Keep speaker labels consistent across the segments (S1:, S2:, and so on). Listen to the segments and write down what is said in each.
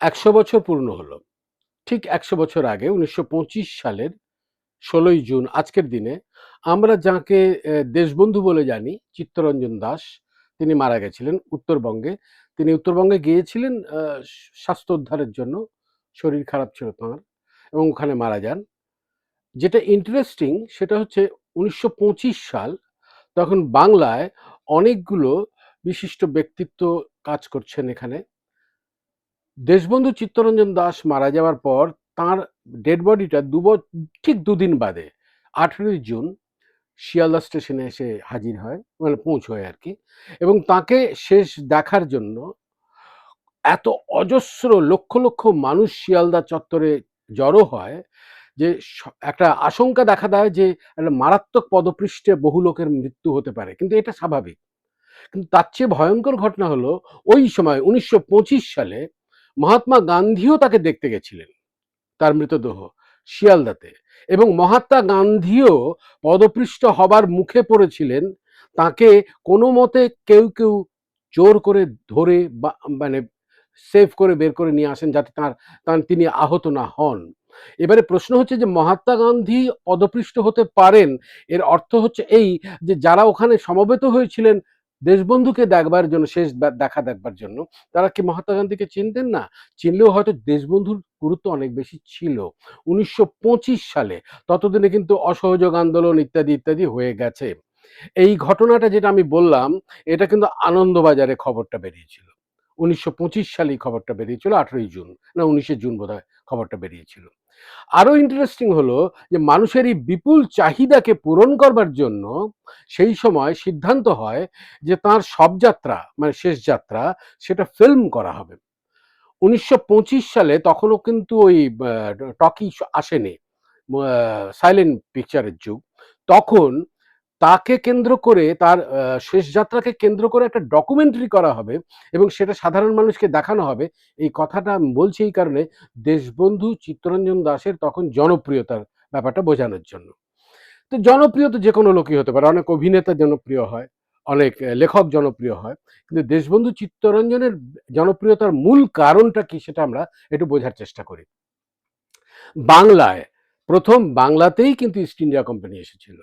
S1: একশো বছর পূর্ণ হলো। ঠিক একশো বছর আগে, উনিশশো পঁচিশ সালের ষোলোই জুন, আজকের দিনে, আমরা যাকে দেশবন্ধু বলে জানি, চিত্তরঞ্জন দাস, তিনি মারা গেছিলেন উত্তরবঙ্গে। তিনি উত্তরবঙ্গে গিয়েছিলেন স্বাস্থ্য উদ্ধারের জন্য, শরীর খারাপ ছিল তাঁর, এবং ওখানে মারা যান। যেটা ইন্টারেস্টিং সেটা হচ্ছে উনিশশো পঁচিশ সাল, তখন বাংলায় অনেকগুলো বিশিষ্ট ব্যক্তিত্ব কাজ করছেন এখানে। দেশবন্ধু চিত্তরঞ্জন দাস মারা যাওয়ার পর তার ডেড বডিটা দু ঠিক দুদিন বাদে, আঠেরোই জুন শিয়ালদা স্টেশনে এসে হাজির হয় মানে পৌঁছয় আর কি। এবং তাকে শেষ দেখার জন্য এত অজস্র লক্ষ লক্ষ মানুষ শিয়ালদা চত্বরে জড়ো হয় যে একটা আশঙ্কা দেখা দেয় যে একটা মারাত্মক পদপৃষ্ঠে বহু লোকের মৃত্যু হতে পারে। কিন্তু এটা স্বাভাবিক। কিন্তু তার চেয়ে ভয়ঙ্কর ঘটনা হলো ওই সময়, উনিশশো পঁচিশ সালে মহাত্মা গান্ধীও তাকে দেখতে গেছিলেন, তার মৃতদেহ শিয়ালদাতে। এবং মহাত্মা গান্ধীও পদপৃষ্ট হবার মুখে পড়েছিলেন, তাকে কোনো মতে কেউ কেউ জোর করে ধরে মানে সেভ করে বের করে নিয়ে আসেন যাতে তার তার তিনি আহত না হন। এবারে প্রশ্ন হচ্ছে যে মহাত্মা গান্ধী পদপৃষ্ট হতে পারেন, এর অর্থ হচ্ছে এই যে যারা ওখানে সমবেত হয়েছিলেন দেশবন্ধুকে দেখবার জন্য, শেষ দেখা দেখবার জন্য, তারা কি মহাত্মা গান্ধীকে চিনতেন না? চিনলেও হয়তো দেশবন্ধুর গুরুত্ব অনেক বেশি ছিল। উনিশশো পঁচিশ সালে ততদিনে কিন্তু অসহযোগ আন্দোলন ইত্যাদি ইত্যাদি হয়ে গেছে। এই ঘটনাটা যেটা আমি বললাম, এটা কিন্তু আনন্দবাজারে খবরটা বেরিয়েছিল। উনিশশো সালে এই খবরটা বেরিয়েছিল, আঠেরোই জুন, না উনিশে জুন বোধহয় খবরটা বেরিয়েছিল। আরও ইন্টারেস্টিং হলো যে মানুষের এই বিপুল চাহিদাকে পূরণ করবার জন্য সেই সময় সিদ্ধান্ত হয় যে তার সব যাত্রা মানে শেষ যাত্রা সেটা ফিল্ম করা হবে। উনিশশো পঁচিশ সালে তখনও কিন্তু ওই টকি আসেনি সাইলেন্ট পিকচারের যুগ। তখন তাকে কেন্দ্র করে তার শেষ যাত্রাকে কেন্দ্র করে একটা ডকুমেন্টারি করা হবে এবং সেটা সাধারণ মানুষকে দেখানো হবে। এই কথাটা বলছি এই কারণে দেশবন্ধু চিত্তরঞ্জন দাসের তখন জনপ্রিয়তার ব্যাপারটা বোঝানোর জন্য। তো জনপ্রিয় তো যে কোনো লোকই হতে পারে। অনেক অভিনেতা জনপ্রিয় হয়, অনেক লেখক জনপ্রিয় হয়। কিন্তু দেশবন্ধু চিত্তরঞ্জনের জনপ্রিয়তার মূল কারণটা কি সেটা আমরা একটু বোঝার চেষ্টা করি। বাংলায়, প্রথম বাংলাতেই কিন্তু ইস্ট ইন্ডিয়া কোম্পানি এসেছিল।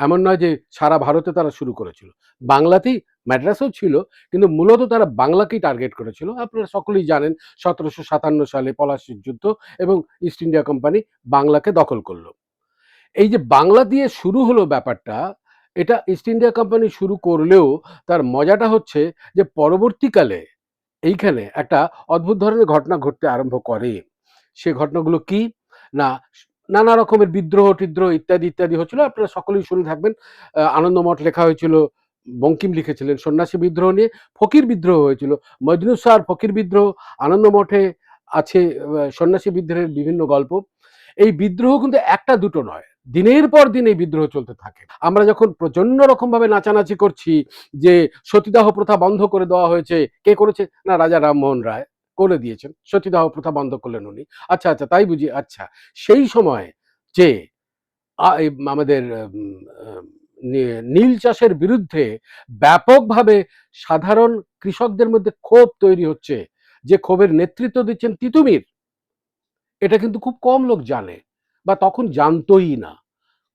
S1: এমন নয় যে সারা ভারতে তারা শুরু করেছিল। বাংলাতেই ম্যাড্রাসও ছিল, কিন্তু মূলত তারা বাংলাকেই টার্গেট করেছিল। আপনারা সকলেই জানেন, সতেরোশো সাতান্ন সালে পলাশির যুদ্ধ এবং ইস্ট ইন্ডিয়া কোম্পানি বাংলাকে দখল করল। এই যে বাংলা দিয়ে শুরু হলো ব্যাপারটা, এটা ইস্ট ইন্ডিয়া কোম্পানি শুরু করলেও তার মজাটা হচ্ছে যে পরবর্তীকালে এইখানে একটা অদ্ভুত ধরনের ঘটনা ঘটতে আরম্ভ করে। সে ঘটনাগুলো কি? না নানা রকমের বিদ্রোহ টিদ্রোহ ইত্যাদি ইত্যাদি হচ্ছিল। আপনারা সকলেই শুনে থাকবেন। আনন্দমঠ লেখা হয়েছিল, বঙ্কিম লিখেছিলেন সন্ন্যাসী বিদ্রোহ নিয়ে। ফকির বিদ্রোহ হয়েছিল, মজনু স্যার ফকির বিদ্রোহ, আনন্দমঠে আছে সন্ন্যাসী বিদ্রোহের বিভিন্ন গল্প। এই বিদ্রোহ কিন্তু একটা দুটো নয়, দিনের পর দিন এই বিদ্রোহ চলতে থাকে। আমরা যখন প্রচণ্ড রকম ভাবে নাচানাচি করছি যে সতীদাহ প্রথা বন্ধ করে দেওয়া হয়েছে, কে করেছে? না, রাজা রামমোহন রায়। করে দিয়েছেন। সতীদাহ প্রথা বন্ধ করলেন উনি। আচ্ছা আচ্ছা তাই বুঝি আচ্ছা সেই সময় যে আমাদের নীল চাষের বিরুদ্ধে ব্যাপকভাবে সাধারণ কৃষকদের মধ্যে ক্ষোভ তৈরি হচ্ছে, যে ক্ষোভের নেতৃত্ব দিচ্ছেন তিতুমির, এটা কিন্তু খুব কম লোক জানে বা তখন জানতোই না।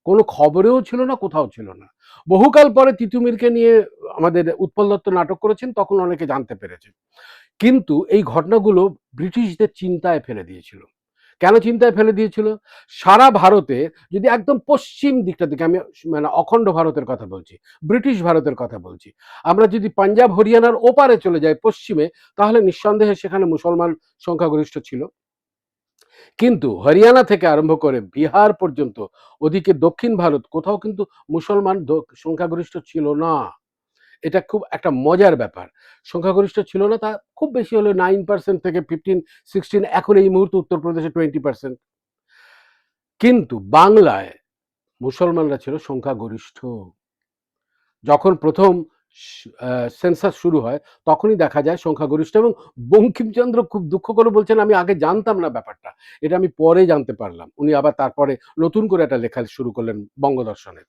S1: কোনো খবরেও ছিল না, কোথাও ছিল না। বহুকাল পরে তিতুমিরকে নিয়ে আমাদের উৎপল দত্ত নাটক করেছেন, তখন অনেকে জানতে পেরেছে কিন্তু এই ঘটনাগুলো ব্রিটিশদের চিন্তায় ফেলে দিয়েছিল। কেন চিন্তায় ফেলে দিয়েছিল? সারা ভারতে, যদি একদম পশ্চিম দিকটা দিকে, আমি মানে অখণ্ড ভারতের কথা বলছি, ব্রিটিশ ভারতের কথা বলছি, আমরা যদি পাঞ্জাব, হরিয়ানার ওপারে চলে যাই পশ্চিমে, তাহলে নিঃসন্দেহে সেখানে মুসলমান সংখ্যাগরিষ্ঠ ছিল। কিন্তু হরিয়ানা থেকে আরম্ভ করে বিহার পর্যন্ত, ওদিকে দক্ষিণ ভারত, কোথাও কিন্তু মুসলমান সংখ্যাগরিষ্ঠ ছিল না। এটা খুব একটা মজার ব্যাপার। সংখ্যাগরিষ্ঠ ছিল না, তা খুব বেশি হলো নাইন পার্সেন্ট থেকে ফিফটিন সিক্সটিন এখন এই মুহূর্তে উত্তরপ্রদেশে টোয়েন্টি পার্সেন্ট কিন্তু বাংলায় মুসলমানরা ছিল সংখ্যাগরিষ্ঠ। যখন প্রথম সেন্সাস শুরু হয়, তখনই দেখা যায় সংখ্যাগরিষ্ঠ এবং বঙ্কিমচন্দ্র খুব দুঃখ করে বলছেন, আমি আগে জানতাম না ব্যাপারটা, এটা আমি পরে জানতে পারলাম। উনি আবার তারপরে নতুন করে একটা লেখা শুরু করলেন বঙ্গদর্শনে।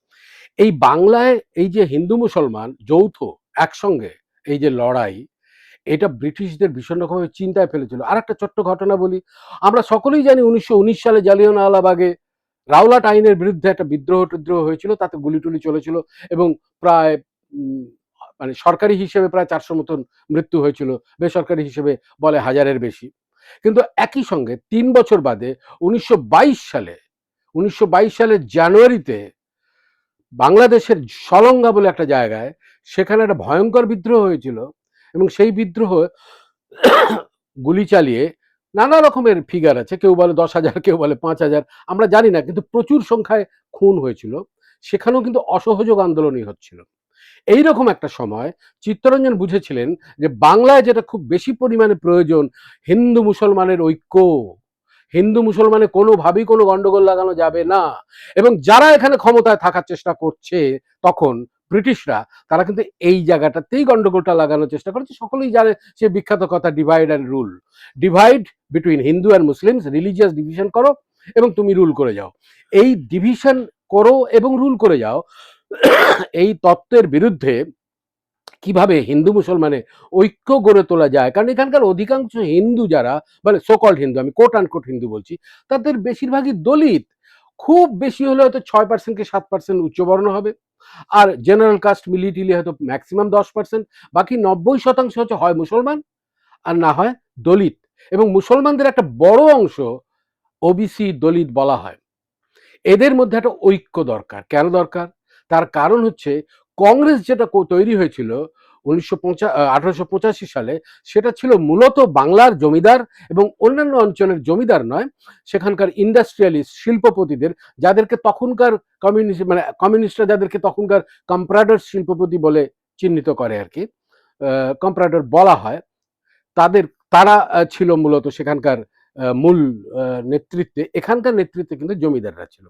S1: এই বাংলায় এই যে হিন্দু মুসলমান যৌথ একসঙ্গে এই যে লড়াই, এটা ব্রিটিশদের ভীষণ রকমের চিন্তায় ফেলেছিল। আর একটা ছোট্ট ঘটনা বলি, আমরা সকলেই জানি উনিশশো উনিশ সালে জালিয়ানওয়ালাবাগে রাওলাট আইনের বিরুদ্ধে একটা বিদ্রোহ টিদ্রোহ হয়েছিল, তাতে গুলি টুলি চলেছিল এবং প্রায় মানে সরকারি হিসেবে প্রায় চারশো মতন মৃত্যু হয়েছিল, বেসরকারি হিসেবে বলে হাজারের বেশি। কিন্তু একই সঙ্গে তিন বছর বাদে উনিশশো বাইশ সালে, উনিশশো বাইশ সালের জানুয়ারিতে বাংলাদেশের সলঙ্গা বলে একটা জায়গায় সেখানে একটা ভয়ঙ্কর বিদ্রোহ হয়েছিল এবং সেই বিদ্রোহ গুলি চালিয়ে নানা রকমের ফিগার আছে, কেউ বলে দশ হাজার, কেউ বলে পাঁচ হাজার, আমরা জানি না, কিন্তু প্রচুর সংখ্যায় খুন হয়েছিল। সেখানেও কিন্তু অসহযোগ আন্দোলনই হচ্ছিল। এই রকম একটা সময় চিত্তরঞ্জন বুঝেছিলেন যে বাংলায় যেটা খুব বেশি পরিমাণে প্রয়োজন, হিন্দু মুসলমানের ঐক্য। হিন্দু মুসলমানে কোনোভাবেই কোনো গন্ডগোল লাগানো যাবে না। এবং যারা এখানে ক্ষমতায় থাকার চেষ্টা করছে, তখন ব্রিটিশরা, তারা কিন্তু এই জায়গাটাতেই গন্ডগোলটা লাগানোর চেষ্টা করেছে। সকলেই জানে সে বিখ্যাত কথা divide and rule divide between Hindu and Muslims religious division করো এবং তুমি রুল করে যাও। এই ডিভিশন করো এবং রুল করে যাও এই তত্ত্বের বিরুদ্ধে কীভাবে হিন্দু মুসলমানে ঐক্য গড়ে তোলা যায়? কারণ এখানকার অধিকাংশ হিন্দু যারা মানে সোকল্ড হিন্দু, আমি কোট আনকোট হিন্দু বলছি, তাদের বেশিরভাগই দলিত। খুব বেশি হলে হয়তো ছয় পার্সেন্টকে সাত পার্সেন্ট উচ্চবর্ণ হবে। আর জেনারেল কাস্ট মিলিটিলি হয়তো ম্যাক্সিমাম দশ পার্সেন্ট বাকি নব্বই শতাংশ হচ্ছে হয় মুসলমান, আর না হয় দলিত। এবং মুসলমানদের একটা বড় অংশ ওবিসি দলিত বলা হয়। এদের মধ্যে একটা ঐক্য দরকার। কেন দরকার? তার কারণ হচ্ছে কংগ্রেস যেটা তৈরি হয়েছিল উনিশশো সালে, সেটা ছিল মূলত বাংলার জমিদার এবং অন্যান্য অঞ্চলের জমিদার নয়, সেখানকার ইন্ডাস্ট্রিয়ালিস্ট শিল্পপতিদের, যাদেরকে তখনকার কমিউনিস্ট মানে কমিউনিস্টরা যাদেরকে তখনকার কম্পারেটর শিল্পপতি বলে চিহ্নিত করে আর কি কম্পারেটর বলা হয়, তাদের, তারা ছিল মূলত সেখানকার মূল নেতৃত্বে, এখানকার নেতৃত্বে কিন্তু জমিদাররা ছিল।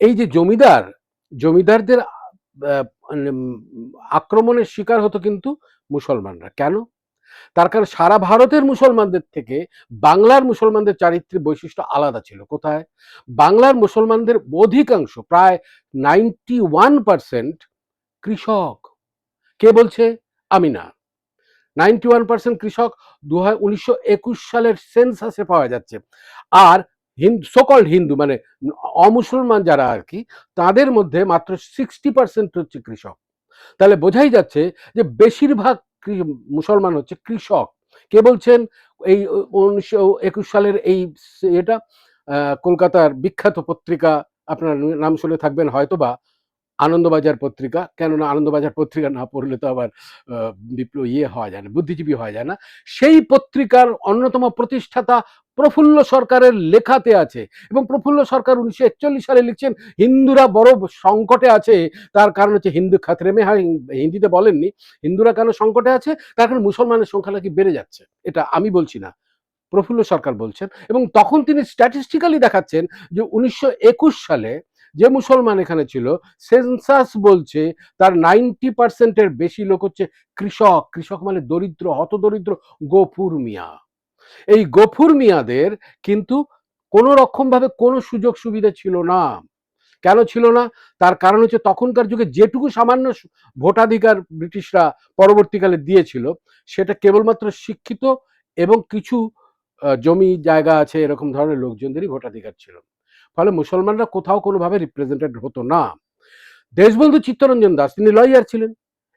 S1: এই যে জমিদার জমিদারদের আক্রমণের শিকার হতো কিন্তু মুসলমানরা। কেন? তার কারণ সারা ভারতের মুসলমানদের থেকে বাংলার মুসলমানদের চারিত্রিক বৈশিষ্ট্য আলাদা ছিল। কোথায়? বাংলার মুসলমানদের অধিকাংশ প্রায় নাইনটি ওয়ান পার্সেন্ট কৃষক। কে বলছে? আমি না। নাইনটি ওয়ান পার্সেন্ট কৃষক দু উনিশশো একুশ সালের সেন্সাসে পাওয়া যাচ্ছে। আর হিন্দু সকল হিন্দু মানে অমুসলমান যারা আর কি, তাদের মধ্যে মাত্র সিক্সটি পার্সেন্ট হচ্ছে কৃষক। তাহলে বোঝাই যাচ্ছে যে বেশিরভাগ মুসলমান হচ্ছে কৃষক। কে বলছেন? এই উনিশশো একুশ সালের এই এটা কলকাতার বিখ্যাত পত্রিকা, আপনার নাম শুনে থাকবেন হয়তো বা আনন্দবাজার পত্রিকা। কেননা আনন্দবাজার পত্রিকা না পড়লে তো আবার বিপ্লব ইয়ে হওয়া যায় না, বুদ্ধিজীবী হওয়া যায় না। সেই পত্রিকার অন্যতম প্রতিষ্ঠাতা প্রফুল্ল সরকারের লেখাতে আছে এবং প্রফুল্ল সরকার উনিশশো একচল্লিশ সালে লিখছেন, হিন্দুরা বড় সংকটে আছে। তার কারণ হচ্ছে হিন্দু খাতরে মে হয়, হিন্দিতে বলেননি, হিন্দুরা কেন সংকটে আছে? তার কারণ মুসলমানের সংখ্যা নাকি বেড়ে যাচ্ছে। এটা আমি বলছি না। প্রফুল্ল সরকার বলছেন এবং তখন তিনি স্ট্যাটিস্টিক্যালি দেখাচ্ছেন যে উনিশশো একুশ সালে যে মুসলমান এখানে ছিল, সেন্সাস বলছে তার নাইনটি পার্সেন্টের বেশি লোক হচ্ছে কৃষক। কৃষক মানে দরিদ্র, হতদরিদ্র গফুর মিয়া। এই গফুর মিয়াদের কিন্তু কোনো রকমভাবে কোনো সুযোগ সুবিধা ছিল না। কেন ছিল না? তার কারণ হচ্ছে তখনকার যুগে যেটুকু সামান্য ভোটাধিকার ব্রিটিশরা পরবর্তীকালে দিয়েছিল, সেটা কেবলমাত্র শিক্ষিত এবং কিছু জমি জায়গা আছে, এরকম ধরনের লোকজনদেরই ভোটাধিকার ছিল। ফলে মুসলমানরা কোথাও কোনোভাবে রিপ্রেজেন্টেড হতো না। দেশবন্ধু চিত্তরঞ্জন দাস, তিনি লয়ার ছিলেন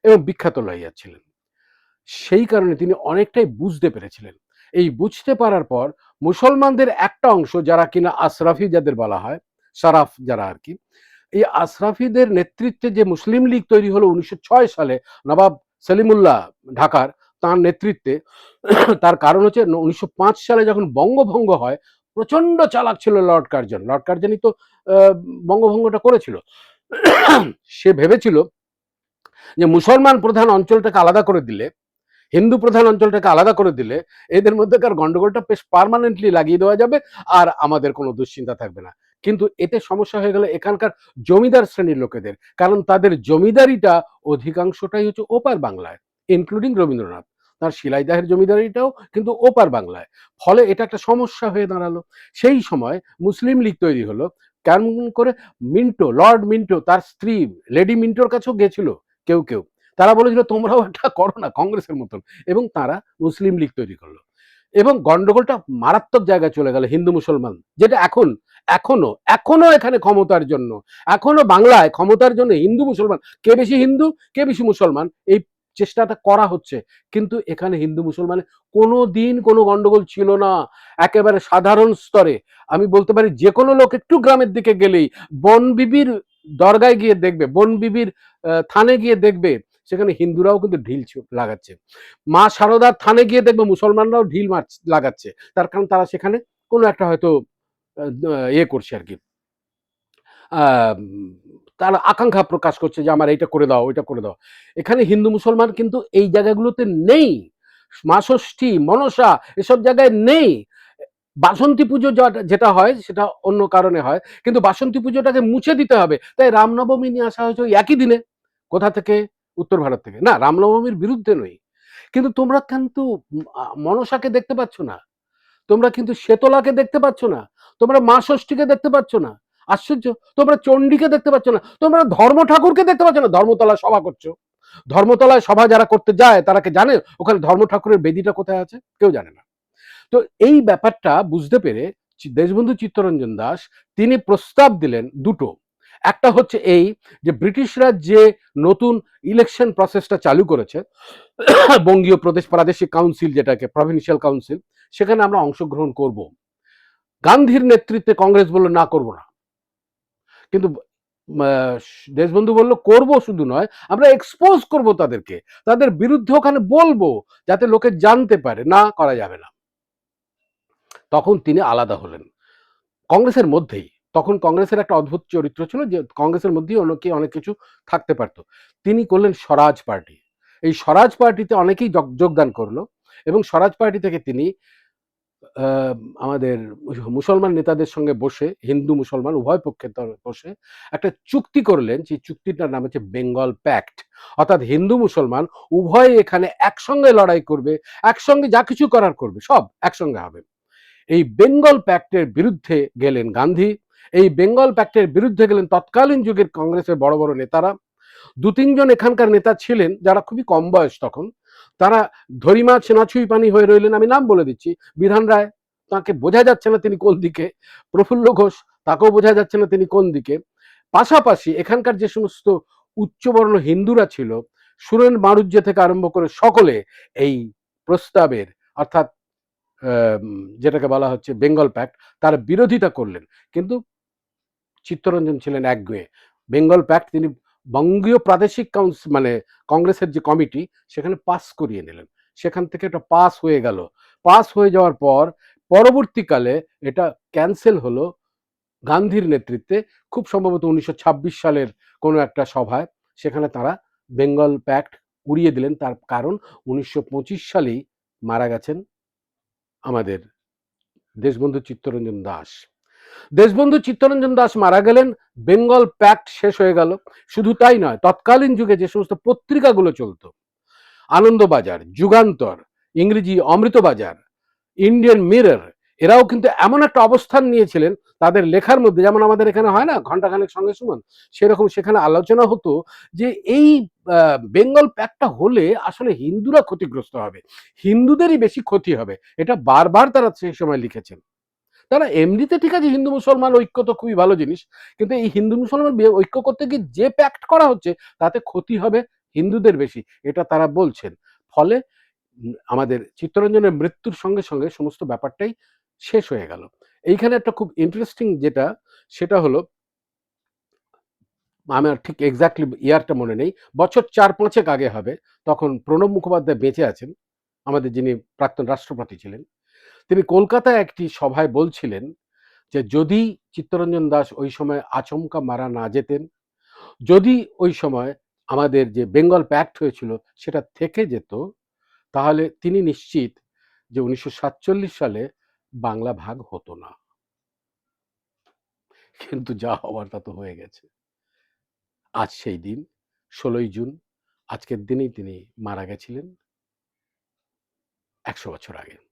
S1: এবং বিখ্যাত লয়ার ছিলেন। সেই কারণে তিনি অনেকটাই বুঝতে পেরেছিলেন। এই বুঝতে পারার পর মুসলমানদের একটা অংশ যারা কিনা আশরাফি যাদের বলা হয়, সারাফ যারা আর কি, এই আশরাফিদের নেতৃত্বে যে মুসলিম লীগ তৈরি হলো উনিশশো ছয় সালে নবাব সেলিমুল্লাহ ঢাকার, তার নেতৃত্বে, তার কারণ হচ্ছে উনিশশো পাঁচ সালে যখন বঙ্গভঙ্গ হয় প্রচণ্ড চালাক ছিল লর্ড কার্জন। লর্ড কার্জনই তো বঙ্গভঙ্গটা করেছিল। সে ভেবেছিল যে মুসলমান প্রধান অঞ্চলটাকে আলাদা করে দিলে, হিন্দু প্রধান অঞ্চলটাকে আলাদা করে দিলে, এদের মধ্যেকার গন্ডগোলটা বেশ পার্মানেন্টলি লাগিয়ে দেওয়া যাবে আর আমাদের কোনো দুশ্চিন্তা থাকবে না। কিন্তু এতে সমস্যা হয়ে গেল এখানকার জমিদার শ্রেণির লোকেদের, কারণ তাদের জমিদারিটা অধিকাংশটাই হচ্ছে ওপার বাংলায় ইনক্লুডিং রবীন্দ্রনাথ। তার শিলাইদাহের জমিদারিটাও কিন্তু ওপার বাংলায়। ফলে এটা একটা সমস্যা হয়ে দাঁড়াল। সেই সময় মুসলিম লীগ তৈরি হলো। কেমন করে? মিন্টো, লর্ড মিন্টো, তার স্ত্রী লেডি মিন্টোর কাছেও গেছিল, কেউ কেউ। তারা বলেছিল, তোমরাও একটা করো না, কংগ্রেসের মতন। এবং তারা মুসলিম লীগ তৈরি করল। এবং গন্ডগোলটা মারাত্মক জায়গায় চলে গেল হিন্দু মুসলমান, যেটা এখন, এখনও এখনও এখানে ক্ষমতার জন্য। এখনও বাংলায় ক্ষমতার জন্য হিন্দু মুসলমান, কে বেশি হিন্দু, কে বেশি মুসলমান, এই চেষ্টাটা করা হচ্ছে। কিন্তু এখানে হিন্দু মুসলমানে কোনো দিন কোনো গন্ডগোল ছিল না। একেবারে সাধারণ স্তরে। আমি বলতে পারি যে কোনো লোক একটু গ্রামের দিকে গেলেই বন বিবির দরগায় গিয়ে দেখবে, বন বিবির থানে গিয়ে দেখবে, সেখানে হিন্দুরাও কিন্তু ঢিল লাগাচ্ছে। মা সারদার থানে গিয়ে দেখবে মুসলমানরাও ঢিল মার লাগাচ্ছে। তার কারণ তারা সেখানে কোনো একটা হয়তো ইয়ে করছে আর কি। তারা আকাঙ্ক্ষা প্রকাশ করছে যে আমার এইটা করে দাও, ওইটা করে দাও। এখানে হিন্দু মুসলমান কিন্তু এই জায়গাগুলোতে নেই। মা ষষ্ঠী মনসা এসব জায়গায় নেই। বাসন্তী পুজো যেটা হয় সেটা অন্য কারণে হয়, কিন্তু বাসন্তী পুজোটাকে মুছে দিতে হবে। তাই রামনবমী নিয়ে আসা হয়েছে একই দিনে। কোথা থেকে? উত্তর ভারত থেকে। না, রামনবমীর বিরুদ্ধে নই। কিন্তু তোমরা কিন্তু মনসাকে দেখতে পাচ্ছ না। তোমরা কিন্তু শেতলাকে দেখতে পাচ্ছ না। তোমরা মা ষষ্ঠীকে দেখতে পাচ্ছ না। আশ্চর্য। তোমরা চণ্ডীকে দেখতে পাচ্ছ না। তোমরা ধর্ম ঠাকুরকে দেখতে পাচ্ছ না। ধর্মতলায় সভা করছ। ধর্মতলায় সভা যারা করতে যায়, তারা কি জানে? ওখানে ধর্ম ঠাকুরের বেদিটা কোথায় আছে? কেউ জানে না। তো এই ব্যাপারটা বুঝতে পেরে দেশবন্ধু চিত্তরঞ্জন দাস, তিনি প্রস্তাব দিলেন দুটো। একটা হচ্ছে এই যে, ব্রিটিশরা যে নতুন ইলেকশন প্রসেসটা চালু করেছে, বঙ্গীয় প্রদেশ প্রাদেশিক কাউন্সিল যেটাকে প্রভিন্সিয়াল কাউন্সিল সেখানে আমরা অংশগ্রহণ করব। গান্ধীর নেতৃত্বে কংগ্রেস বলল, না, করব না। কিন্তু দেশবন্ধু বলল, করব শুধু নয়, আমরা এক্সপোজ করব তাদেরকে। তাদের বিরুদ্ধে ওখানে বলব, যাতে লোকে জানতে পারে। না, করা যাবে না। তখন তিনি আলাদা হলেন। কংগ্রেসের মধ্যেই, তখন কংগ্রেসের একটা অদ্ভুত চরিত্র ছিল যে, কংগ্রেসের মধ্যেই অনেকে, অনেক কিছু থাকতে পারতো। তিনি করলেন স্বরাজ পার্টি। এই স্বরাজ পার্টিতে অনেকেই যোগ- যোগদান করল এবং স্বরাজ পার্টি থেকে তিনি আমাদের মুসলমান নেতাদের সঙ্গে বসে, হিন্দু মুসলমান উভয় পক্ষের বসে একটা চুক্তি করলেন যে চুক্তিটার নাম হচ্ছে বেঙ্গল প্যাক্ট। অর্থাৎ হিন্দু মুসলমান উভয় এখানে একসঙ্গে লড়াই করবে, একসঙ্গে যা কিছু করার করবে, সব একসঙ্গে হবে। এই বেঙ্গল প্যাক্টের বিরুদ্ধে গেলেন গান্ধী, এই বেঙ্গল প্যাক্টের বিরুদ্ধে গেলেন তৎকালীন যুগের কংগ্রেসের বড় বড় নেতারা দু তিনজন এখানকার নেতা ছিলেন, যারা খুবই কম বয়স তখন। তারা ধরিমা ছেনাছুই পানি হয়ে রইলেন, আমি নাম বলে দিচ্ছি, বিধান রায়। তাকে বোঝা যাচ্ছে না তিনি কোন দিকে। প্রফুল্ল ঘোষ, তাকেও বোঝা যাচ্ছে না তিনি কোন দিকে। পাশাপাশি এখানকার যে সমস্ত উচ্চবর্ণ হিন্দুরা ছিল, সুরেন মারুজ্য থেকে আরম্ভ করে সকলে এই প্রস্তাবের, অর্থাৎ যেটাকে বলা হচ্ছে বেঙ্গল প্যাক্ট, তার বিরোধিতা করলেন। কিন্তু চিত্তরঞ্জন ছিলেন একগুয়ে। বেঙ্গল প্যাক্ট তিনি বঙ্গীয় প্রাদেশিক কাউন্সিল মানে কংগ্রেসের যে কমিটি, সেখানে পাস করিয়ে নিলেন। সেখান থেকে এটা পাস হয়ে গেল। পাস হয়ে যাওয়ার পর পরবর্তীকালে এটা ক্যান্সেল হলো গান্ধীর নেতৃত্বে, খুব সম্ভবত উনিশশো ছাব্বিশ সালের কোনো একটা সভায়। সেখানে তারা বেঙ্গল প্যাক্ট উড়িয়ে দিলেন। তার কারণ উনিশশো পঁচিশ সালেই মারা গেছেন আমাদের দেশবন্ধু চিত্তরঞ্জন দাস। দেশবন্ধু চিত্তরঞ্জন দাস মারা গেলেন, বেঙ্গল প্যাক্ট শেষ হয়ে গেল। শুধু তাই নয়, তৎকালীন যুগে যে সমস্ত পত্রিকাগুলো চলতো, আনন্দবাজার, যুগান্তর, ইংরেজি অমৃতবাজার, ইন্ডিয়ান মিরর, এরাও কিন্তু এমন একটা অবস্থান নিয়েছিলেন, তাদের লেখার মধ্যে, যেমন আমাদের এখানে হয় না ঘন্টাখানেক সঙ্গে সমান, সেরকম সেখানে আলোচনা হতো যে এই বেঙ্গল প্যাকটা হলে আসলে হিন্দুরা ক্ষতিগ্রস্ত হবে, হিন্দুদেরই বেশি ক্ষতি হবে, এটা বারবার তারা সেই সময় লিখেছেন। তারা এমনিতে ঠিক আছে, হিন্দু মুসলমান ঐক্য তো খুবই ভালো জিনিস, কিন্তু এই হিন্দু মুসলমান ঐক্য করতে গিয়ে যে প্যাক্ট করা হচ্ছে, তাতে ক্ষতি হবে হিন্দুদের বেশি, এটা তারা বলছেন। ফলে আমাদের চিত্তরঞ্জনের মৃত্যুর সঙ্গে সঙ্গে সমস্ত ব্যাপারটাই শেষ হয়ে গেল। এইখানে একটা খুব ইন্টারেস্টিং যেটা, সেটা হলো আমার ঠিক এক্স্যাক্টলি ইয়ারটা মনে নেই, বছর চার পাঁচেক আগে হবে, তখন প্রণব মুখোপাধ্যায় বেঁচে আছেন, আমাদের যিনি প্রাক্তন রাষ্ট্রপতি ছিলেন। তিনি কলকাতায় একটি সভায় বলছিলেন যে, যদি চিত্তরঞ্জন দাস ওই সময় আচমকা মারা না যেতেন, যদি ওই সময় আমাদের যে বেঙ্গল প্যাক্ট হয়েছিল সেটা থেকে যেত, তাহলে তিনি নিশ্চিত যে উনিশশো সাতচল্লিশ সালে বাংলা ভাগ হতো না। কিন্তু যা হওয়ার তা তো হয়ে গেছে। আজ সেই দিন, ষোলোই জুন, আজকের দিনেই তিনি মারা গেছিলেন, একশো বছর আগে